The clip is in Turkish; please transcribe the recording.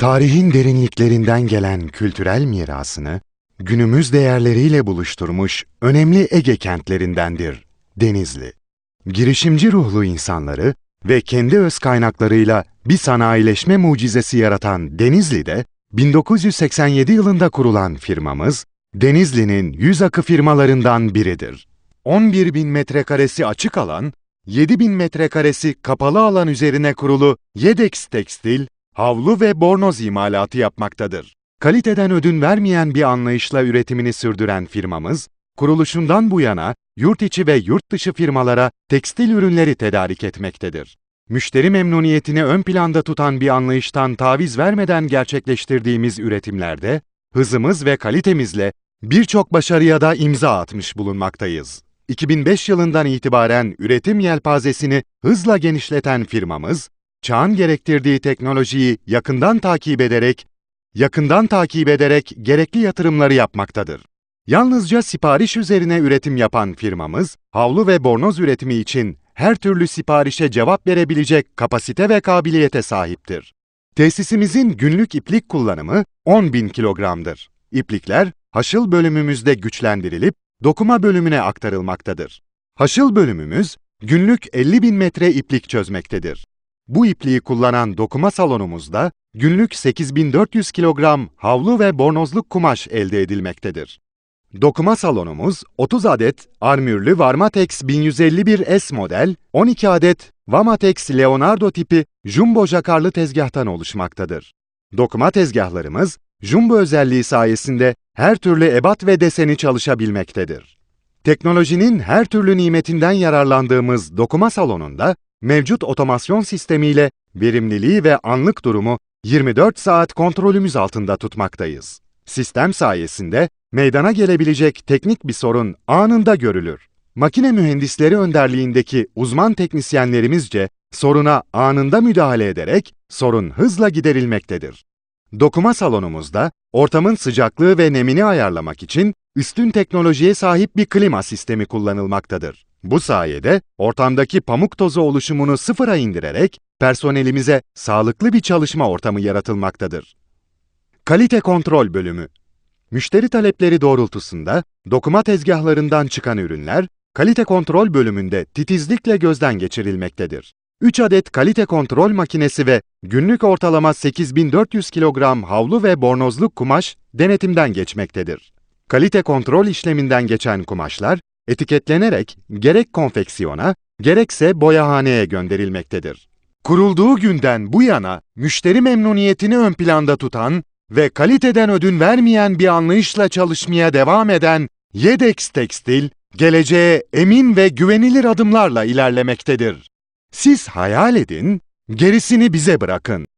Tarihin derinliklerinden gelen kültürel mirasını günümüz değerleriyle buluşturmuş önemli Ege kentlerindendir Denizli. Girişimci ruhlu insanları ve kendi öz kaynaklarıyla bir sanayileşme mucizesi yaratan Denizli'de 1987 yılında kurulan firmamız Denizli'nin yüz akı firmalarından biridir. 11 bin metrekaresi açık alan, 7 bin metrekaresi kapalı alan üzerine kurulu Yedex Tekstil, havlu ve bornoz imalatı yapmaktadır. Kaliteden ödün vermeyen bir anlayışla üretimini sürdüren firmamız, kuruluşundan bu yana yurt içi ve yurt dışı firmalara tekstil ürünleri tedarik etmektedir. Müşteri memnuniyetini ön planda tutan bir anlayıştan taviz vermeden gerçekleştirdiğimiz üretimlerde, hızımız ve kalitemizle birçok başarıya da imza atmış bulunmaktayız. 2005 yılından itibaren üretim yelpazesini hızla genişleten firmamız, çağın gerektirdiği teknolojiyi yakından takip ederek, yakından takip ederek gerekli yatırımları yapmaktadır. Yalnızca sipariş üzerine üretim yapan firmamız, havlu ve bornoz üretimi için her türlü siparişe cevap verebilecek kapasite ve kabiliyete sahiptir. Tesisimizin günlük iplik kullanımı 10.000 kilogramdır. İplikler, haşıl bölümümüzde güçlendirilip dokuma bölümüne aktarılmaktadır. Haşıl bölümümüz, günlük 50.000 metre iplik çözmektedir. Bu ipliği kullanan dokuma salonumuzda günlük 8400 kilogram havlu ve bornozluk kumaş elde edilmektedir. Dokuma salonumuz 30 adet armürlü Varmatex 1151S model, 12 adet Vamatex Leonardo tipi jumbo jakarlı tezgahtan oluşmaktadır. Dokuma tezgahlarımız jumbo özelliği sayesinde her türlü ebat ve deseni çalışabilmektedir. Teknolojinin her türlü nimetinden yararlandığımız dokuma salonunda mevcut otomasyon sistemiyle verimliliği ve anlık durumu 24 saat kontrolümüz altında tutmaktayız. Sistem sayesinde meydana gelebilecek teknik bir sorun anında görülür. Makine mühendisleri önderliğindeki uzman teknisyenlerimizce soruna anında müdahale ederek sorun hızla giderilmektedir. Dokuma salonumuzda ortamın sıcaklığı ve nemini ayarlamak için üstün teknolojiye sahip bir klima sistemi kullanılmaktadır. Bu sayede ortamdaki pamuk tozu oluşumunu sıfıra indirerek personelimize sağlıklı bir çalışma ortamı yaratılmaktadır. Kalite kontrol bölümü Müşteri talepleri doğrultusunda dokuma tezgahlarından çıkan ürünler kalite kontrol bölümünde titizlikle gözden geçirilmektedir. 3 adet kalite kontrol makinesi ve günlük ortalama 8400 kilogram havlu ve bornozluk kumaş denetimden geçmektedir. Kalite kontrol işleminden geçen kumaşlar etiketlenerek gerek konfeksiyona gerekse boyahaneye gönderilmektedir. Kurulduğu günden bu yana müşteri memnuniyetini ön planda tutan ve kaliteden ödün vermeyen bir anlayışla çalışmaya devam eden Yedex Tekstil, geleceğe emin ve güvenilir adımlarla ilerlemektedir. Siz hayal edin, gerisini bize bırakın.